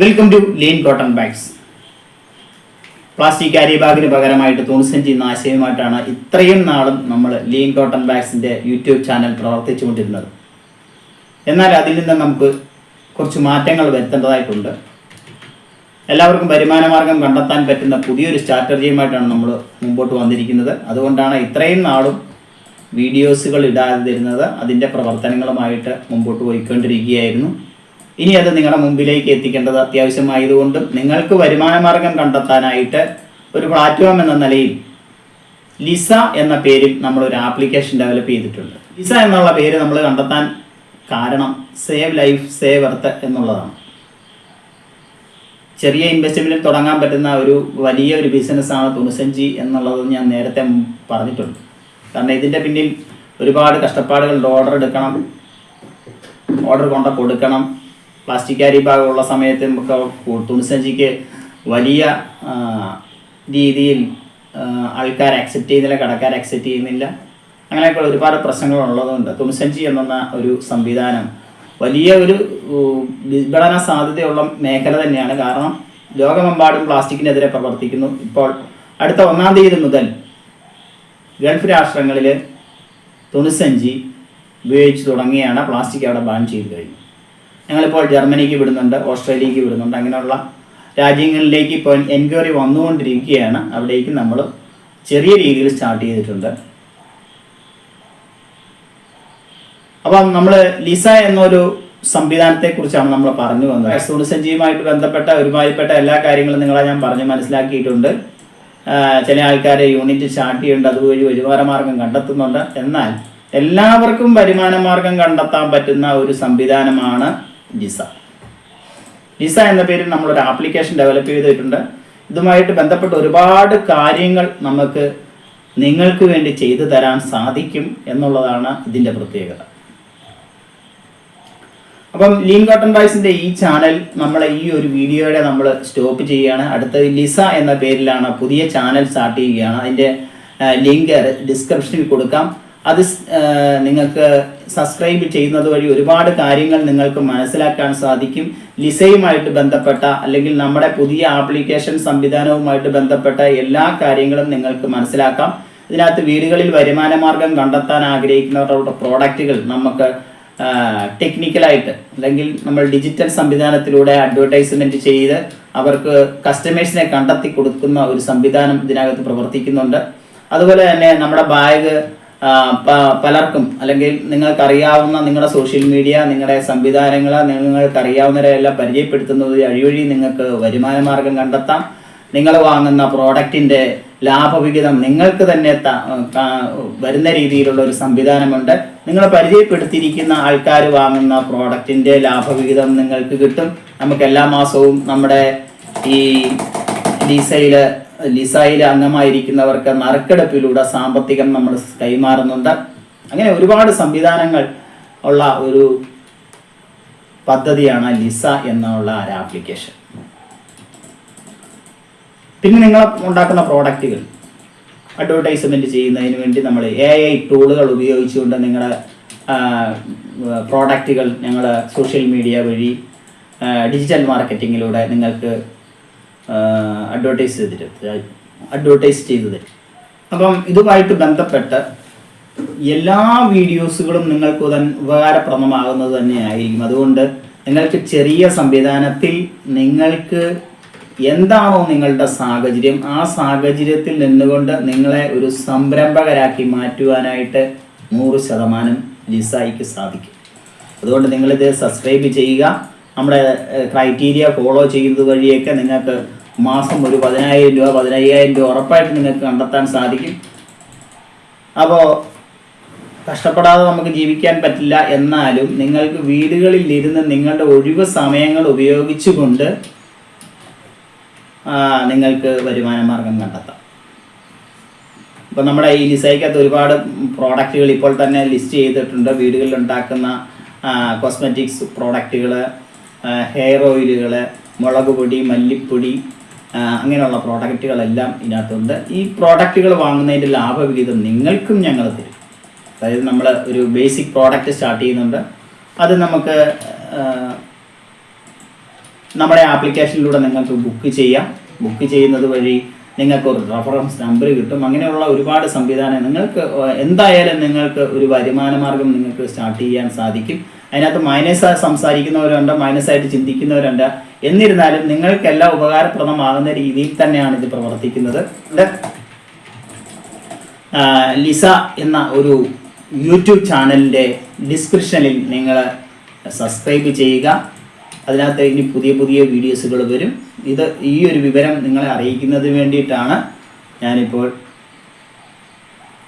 Welcome to lean cotton bags plastic carry ബാഗിന് പകരമായിട്ട് തുണിസഞ്ചി എന്ന ആശയവുമായിട്ടാണ് ഇത്രയും നാളും നമ്മൾ ലീൻ കോട്ടൺ ബാഗ്സിന്റെ യൂട്യൂബ് ചാനൽ പ്രവർത്തിച്ചുകൊണ്ടിരുന്നത്. എന്നാൽ അതിൽ നിന്ന് നമുക്ക് കുറച്ച് മാറ്റങ്ങൾ വരുത്തേണ്ടതായിട്ടുണ്ട്. എല്ലാവർക്കും വരുമാന മാർഗം കണ്ടെത്താൻ പറ്റുന്ന പുതിയൊരു സ്ട്രാറ്റജിയുമായിട്ടാണ് നമ്മൾ മുമ്പോട്ട് വന്നിരിക്കുന്നത്. അതുകൊണ്ടാണ് ഇത്രയും നാളും വീഡിയോസുകൾ ഇടാതിരുന്നത്. അതിന്റെ പ്രവർത്തനങ്ങളുമായിട്ട് മുമ്പോട്ട് പോയിക്കൊണ്ടിരിക്കുകയായിരുന്നു. ഇനി അത് നിങ്ങളുടെ മുമ്പിലേക്ക് എത്തിക്കേണ്ടത് അത്യാവശ്യമായതുകൊണ്ടും നിങ്ങൾക്ക് വരുമാന മാർഗം കണ്ടെത്താനായിട്ട് ഒരു പ്ലാറ്റ്ഫോം എന്ന നിലയിൽ ലിസ എന്ന പേരിൽ നമ്മൾ ഒരു ആപ്ലിക്കേഷൻ ഡെവലപ്പ് ചെയ്തിട്ടുണ്ട്. ലിസ എന്നുള്ള പേര് നമ്മൾ കണ്ടെത്താൻ കാരണം സേവ് ലൈഫ് സേവ് എർത്ത് എന്നുള്ളതാണ്. ചെറിയ ഇൻവെസ്റ്റ്മെന്റിൽ തുടങ്ങാൻ പറ്റുന്ന ഒരു വലിയ ഒരു ബിസിനസ്സാണ് തുണിസഞ്ചി എന്നുള്ളത് ഞാൻ നേരത്തെ പറഞ്ഞിട്ടുണ്ട്. കാരണം ഇതിന്റെ പിന്നിൽ ഒരുപാട് കഷ്ടപ്പാടുകളുണ്ട് ഓർഡർ എടുക്കണം ഓർഡർ കൊണ്ട കൊടുക്കണം പ്ലാസ്റ്റിക് ക്യാരി ഭാഗമുള്ള സമയത്ത് നമുക്ക് തുണിസഞ്ചിക്ക് വലിയ രീതിയിൽ ആൾക്കാർ അക്സെപ്റ്റ് ചെയ്യുന്നില്ല കടക്കാർ അക്സെപ്റ്റ് ചെയ്യുന്നില്ല. അങ്ങനെയൊക്കെ ഒരുപാട് പ്രശ്നങ്ങൾ ഉള്ളതുകൊണ്ട് തുണിസഞ്ചി എന്ന ഒരു സംവിധാനം വലിയ ഒരു വിഘടന സാധ്യതയുള്ള മേഖല തന്നെയാണ്. കാരണം ലോകമെമ്പാടും പ്ലാസ്റ്റിക്കിനെതിരെ പ്രവർത്തിക്കുന്നു. ഇപ്പോൾ അടുത്ത ഒന്നാം തീയതി മുതൽ ഗൾഫ് രാഷ്ട്രങ്ങളിൽ തുണിസഞ്ചി ഉപയോഗിച്ച് തുടങ്ങിയാണ് പ്ലാസ്റ്റിക് അവിടെ ബാൻ ചെയ്ത് കഴിഞ്ഞു ഞങ്ങളിപ്പോൾ ജർമ്മനിക്ക് വിടുന്നുണ്ട് ഓസ്ട്രേലിയക്ക് വിടുന്നുണ്ട്. അങ്ങനെയുള്ള രാജ്യങ്ങളിലേക്ക് ഇപ്പോൾ എൻക്വയറി വന്നുകൊണ്ടിരിക്കുകയാണ്. അവിടേക്ക് നമ്മൾ ചെറിയ രീതിയിൽ സ്റ്റാർട്ട് ചെയ്തിട്ടുണ്ട്. അപ്പം നമ്മൾ ലിസ എന്നൊരു സംവിധാനത്തെ കുറിച്ചാണ് നമ്മൾ പറഞ്ഞു വന്നത്. തുണിസഞ്ചിയുമായിട്ട് ബന്ധപ്പെട്ട ഒരുമാതിരിപ്പെട്ട എല്ലാ കാര്യങ്ങളും നിങ്ങളെ ഞാൻ പറഞ്ഞ് മനസ്സിലാക്കിയിട്ടുണ്ട്. ചില ആൾക്കാരെ യൂണിറ്റ് സ്റ്റാർട്ട് ചെയ്യുന്നുണ്ട് അതുവഴി വരുമാന മാർഗം കണ്ടെത്തുന്നുണ്ട്. എന്നാൽ എല്ലാവർക്കും വരുമാന മാർഗം കണ്ടെത്താൻ പറ്റുന്ന ഒരു സംവിധാനമാണ് ലിസ ലിസ എന്ന പേരിൽ നമ്മളൊരു ആപ്ലിക്കേഷൻ ഡെവലപ്പ് ചെയ്തിട്ടുണ്ട്. ഇതുമായിട്ട് ബന്ധപ്പെട്ട ഒരുപാട് കാര്യങ്ങൾ നമുക്ക് നിങ്ങൾക്ക് വേണ്ടി ചെയ്തു തരാൻ സാധിക്കും എന്നുള്ളതാണ് ഇതിന്റെ പ്രത്യേകത. അപ്പം ലീൻ കോട്ടൺ ബൈസിന്റെ ഈ ചാനൽ നമ്മളെ ഈ ഒരു വീഡിയോയുടെ നമ്മൾ സ്റ്റോപ്പ് ചെയ്യുകയാണ്. അടുത്തത് ലിസ എന്ന പേരിലാണ് പുതിയ ചാനൽ സ്റ്റാർട്ട് ചെയ്യുകയാണ്. അതിന്റെ ലിങ്ക് ഡിസ്ക്രിപ്ഷനിൽ കൊടുക്കാം. അത് നിങ്ങൾക്ക് സബ്സ്ക്രൈബ് ചെയ്യുന്നത് വഴി ഒരുപാട് കാര്യങ്ങൾ നിങ്ങൾക്ക് മനസ്സിലാക്കാൻ സാധിക്കും. ലിസയുമായിട്ട് ബന്ധപ്പെട്ട അല്ലെങ്കിൽ നമ്മുടെ പുതിയ ആപ്ലിക്കേഷൻ സംവിധാനവുമായിട്ട് ബന്ധപ്പെട്ട എല്ലാ കാര്യങ്ങളും നിങ്ങൾക്ക് മനസ്സിലാക്കാം. ഇതിനകത്ത് വീടുകളിൽ വരുമാന മാർഗം കണ്ടെത്താൻ ആഗ്രഹിക്കുന്നവരുടെ പ്രോഡക്റ്റുകൾ നമുക്ക് ടെക്നിക്കലായിട്ട് അല്ലെങ്കിൽ നമ്മൾ ഡിജിറ്റൽ സംവിധാനത്തിലൂടെ അഡ്വർടൈസ്മെന്റ് ചെയ്ത് അവർക്ക് കസ്റ്റമേഴ്സിനെ കണ്ടെത്തി കൊടുക്കുന്ന ഒരു സംവിധാനം ഇതിനകത്ത് പ്രവർത്തിക്കുന്നുണ്ട്. അതുപോലെ തന്നെ നമ്മുടെ ബാഗ് പലർക്കും അല്ലെങ്കിൽ നിങ്ങൾക്കറിയാവുന്ന നിങ്ങളുടെ സോഷ്യൽ മീഡിയ നിങ്ങളുടെ സംവിധാനങ്ങൾ നിങ്ങൾക്കറിയാവുന്നവരെല്ലാം പരിചയപ്പെടുത്തുന്നത് വഴി നിങ്ങൾക്ക് വരുമാന മാർഗം കണ്ടെത്താം. നിങ്ങൾ വാങ്ങുന്ന പ്രോഡക്റ്റിന്റെ ലാഭവിഹിതം നിങ്ങൾക്ക് തന്നെ വരുന്ന രീതിയിലുള്ള ഒരു സംവിധാനമുണ്ട്. നിങ്ങൾ പരിചയപ്പെടുത്തിയിരിക്കുന്ന ആൾക്കാർ വാങ്ങുന്ന പ്രോഡക്റ്റിന്റെ ലാഭവിഹിതം നിങ്ങൾക്ക് കിട്ടും. നമുക്ക് എല്ലാ മാസവും നമ്മുടെ ഈ ലിസയിൽ അംഗമായിരിക്കുന്നവർക്ക് നറുക്കെടുപ്പിലൂടെ സാമ്പത്തികം നമ്മൾ കൈമാറുന്നുണ്ട്. അങ്ങനെ ഒരുപാട് സംവിധാനങ്ങൾ ഉള്ള ഒരു പദ്ധതിയാണ് ലിസ എന്നുള്ള ഒരു ആപ്ലിക്കേഷൻ. പിന്നെ നിങ്ങൾ ഉണ്ടാക്കുന്ന പ്രോഡക്റ്റുകൾ അഡ്വർടൈസ്മെന്റ് ചെയ്യുന്നതിന് വേണ്ടി നമ്മൾ എ ഐ ടൂളുകൾ ഉപയോഗിച്ചുകൊണ്ട് നിങ്ങളുടെ പ്രോഡക്റ്റുകൾ ഞങ്ങൾ സോഷ്യൽ മീഡിയ വഴി ഡിജിറ്റൽ മാർക്കറ്റിങ്ങിലൂടെ നിങ്ങൾക്ക് അഡ്വർടൈസ് ചെയ്തിട്ട്. അഡ്വർടൈസ് ചെയ്തു തരും അപ്പം ഇതുമായിട്ട് ബന്ധപ്പെട്ട് എല്ലാ വീഡിയോസുകളും നിങ്ങൾക്ക് ഉടൻ ഉപകാരപ്രദമാകുന്നത് തന്നെയായിരിക്കും. അതുകൊണ്ട് നിങ്ങൾക്ക് ചെറിയ സംവിധാനത്തിൽ നിങ്ങൾക്ക് എന്താണോ നിങ്ങളുടെ സാഹചര്യം ആ സാഹചര്യത്തിൽ നിന്നുകൊണ്ട് നിങ്ങളെ ഒരു സംരംഭകരാക്കി മാറ്റുവാനായിട്ട് നൂറ് ശതമാനം ലിസായിക്ക് സാധിക്കും. അതുകൊണ്ട് നിങ്ങളിത് സബ്സ്ക്രൈബ് ചെയ്യുക. നമ്മുടെ ക്രൈറ്റീരിയ ഫോളോ ചെയ്യുന്നത് വഴിയൊക്കെ നിങ്ങൾക്ക് മാസം ഒരു പതിനായിരം രൂപ പതിനയ്യായിരം രൂപ ഉറപ്പായിട്ട് നിങ്ങൾക്ക് കണ്ടെത്താൻ സാധിക്കും. അപ്പോൾ കഷ്ടപ്പെടാതെ നമുക്ക് ജീവിക്കാൻ പറ്റില്ല. എന്നാലും നിങ്ങൾക്ക് വീടുകളിൽ ഇരുന്ന് നിങ്ങളുടെ ഒഴിവ് സമയങ്ങൾ ഉപയോഗിച്ചുകൊണ്ട് നിങ്ങൾക്ക് വരുമാന മാർഗം കണ്ടെത്താം. ഇപ്പം നമ്മുടെ ഈ ലിസൈക്കകത്ത് ഒരുപാട് പ്രോഡക്റ്റുകൾ ഇപ്പോൾ തന്നെ ലിസ്റ്റ് ചെയ്തിട്ടുണ്ട്. വീടുകളിൽ ഉണ്ടാക്കുന്ന കോസ്മെറ്റിക്സ് പ്രോഡക്റ്റുകൾ ഹെയർ ഓയിലുകൾ മുളക് പൊടി മല്ലിപ്പൊടി അങ്ങനെയുള്ള പ്രോഡക്റ്റുകളെല്ലാം ഇതിനകത്തുണ്ട്. ഈ പ്രോഡക്റ്റുകൾ വാങ്ങുന്നതിന്റെ ലാഭവിഹിതം നിങ്ങൾക്കും ഞങ്ങൾ തരും. അതായത് നമ്മൾ ഒരു ബേസിക് പ്രോഡക്റ്റ് സ്റ്റാർട്ട് ചെയ്യുന്നുണ്ട്. അത് നമുക്ക് നമ്മുടെ ആപ്ലിക്കേഷനിലൂടെ നിങ്ങൾക്ക് ബുക്ക് ചെയ്യാം. ബുക്ക് ചെയ്യുന്നത് വഴി നിങ്ങൾക്ക് ഒരു റഫറൻസ് നമ്പർ കിട്ടും. അങ്ങനെയുള്ള ഒരുപാട് സംവിധാനം നിങ്ങൾക്ക് എന്തായാലും നിങ്ങൾക്ക് ഒരു വരുമാന മാർഗം നിങ്ങൾക്ക് സ്റ്റാർട്ട് ചെയ്യാൻ സാധിക്കും. അതിനകത്ത് മൈനസ് സംസാരിക്കുന്നവരുണ്ട് മൈനസ് ആയിട്ട് ചിന്തിക്കുന്നവരുണ്ട്. എന്നിരുന്നാലും നിങ്ങൾക്കെല്ലാം ഉപകാരപ്രദമാകുന്ന രീതിയിൽ തന്നെയാണ് ഇത് പ്രവർത്തിക്കുന്നത്. ലിസ എന്ന ഒരു യൂട്യൂബ് ചാനലിന്റെ ഡിസ്ക്രിപ്ഷനിൽ നിങ്ങൾ സബ്സ്ക്രൈബ് ചെയ്യുക. അതിനകത്ത് ഇനി പുതിയ പുതിയ വീഡിയോസുകൾ വരും. ഇത് ഈ ഒരു വിവരം നിങ്ങളെ അറിയിക്കുന്നതിന് വേണ്ടിയിട്ടാണ് ഞാനിപ്പോൾ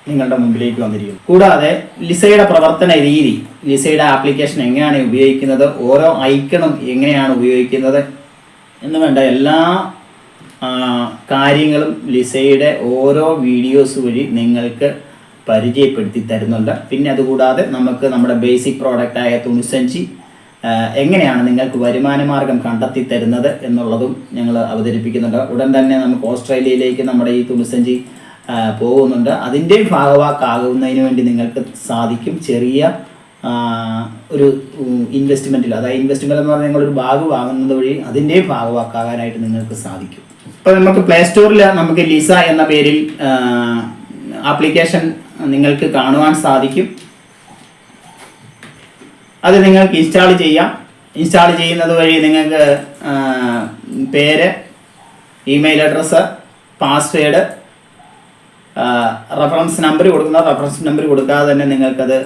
നിങ്ങളുടെ മുമ്പിലേക്ക് വന്നിരിക്കുന്നത്. കൂടാതെ ലിസയുടെ പ്രവർത്തന രീതി ലിസയുടെ ആപ്ലിക്കേഷൻ എങ്ങനെയാണ് ഉപയോഗിക്കുന്നത് ഓരോ ഐക്കണും എങ്ങനെയാണ് ഉപയോഗിക്കുന്നത് എന്ന് വേണ്ട എല്ലാ കാര്യങ്ങളും ലിസയുടെ ഓരോ വീഡിയോസ് വഴി നിങ്ങൾക്ക് പരിചയപ്പെടുത്തി തരുന്നുണ്ട്. പിന്നെ അതുകൂടാതെ നമുക്ക് നമ്മുടെ ബേസിക് പ്രോഡക്റ്റായ തുണിസഞ്ചി എങ്ങനെയാണ് നിങ്ങൾക്ക് വരുമാനമാർഗം കണ്ടെത്തി തരുന്നത് എന്നുള്ളതും ഞങ്ങൾ അവതരിപ്പിക്കുന്നുണ്ട്. ഉടൻ തന്നെ നമുക്ക് ഓസ്ട്രേലിയയിലേക്ക് നമ്മുടെ ഈ തുണിസഞ്ചി പോകുന്നുണ്ട്. അതിന്റെ ഭാഗവാക്കാകുന്നതിന് വേണ്ടി നിങ്ങൾക്ക് സാധിക്കും ചെറിയ ഒരു ഇൻവെസ്റ്റ്മെന്റിൽ അതായത് ഇൻവെസ്റ്റ്മെന്റ് എന്ന് പറഞ്ഞാൽ നിങ്ങളൊരു ബാഗ് വാങ്ങുന്നത് വഴി അതിന്റെ ഭാഗവാക്കാകാനായിട്ട് നിങ്ങൾക്ക് സാധിക്കും. ഇപ്പോൾ നമുക്ക് പ്ലേ സ്റ്റോറിൽ നമുക്ക് ലിസ എന്ന പേരിൽ ആപ്ലിക്കേഷൻ നിങ്ങൾക്ക് കാണുവാൻ സാധിക്കും. അത് നിങ്ങൾക്ക് ഇൻസ്റ്റാൾ ചെയ്യാം. ഇൻസ്റ്റാൾ ചെയ്യുന്നത് വഴി നിങ്ങൾക്ക് പേര് email address password reference number കൊടുക്കുന്ന റഫറൻസ് നമ്പർ കൊടുക്കാതെ തന്നെ നിങ്ങൾക്കത്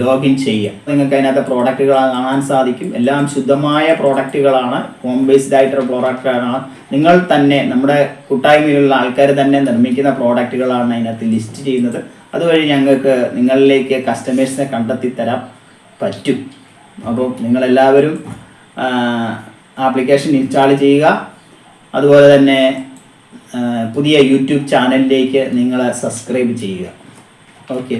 ലോഗിൻ ചെയ്യാം. നിങ്ങൾക്ക് അതിനകത്ത് പ്രോഡക്റ്റുകൾ കാണാൻ സാധിക്കും. എല്ലാം ശുദ്ധമായ പ്രോഡക്റ്റുകളാണ് ഹോം ബേസ്ഡ് ആയിട്ടുള്ള പ്രോഡക്റ്റുകളാണ് നിങ്ങൾ തന്നെ നമ്മുടെ കൂട്ടായ്മയിലുള്ള ആൾക്കാർ തന്നെ നിർമ്മിക്കുന്ന പ്രോഡക്റ്റുകളാണ് അതിനകത്ത് ലിസ്റ്റ് ചെയ്യുന്നത്. അതുവഴി ഞങ്ങൾക്ക് നിങ്ങളിലേക്ക് കസ്റ്റമേഴ്സിനെ കണ്ടെത്തി തരാൻ പറ്റും. അപ്പോൾ നിങ്ങളെല്ലാവരും ആപ്ലിക്കേഷൻ ഇൻസ്റ്റാൾ ചെയ്യുക. അതുപോലെ തന്നെ പുതിയ യൂട്യൂബ് ചാനലിലേക്ക് നിങ്ങളെ സബ്സ്ക്രൈബ് ചെയ്യുക. ഓക്കെ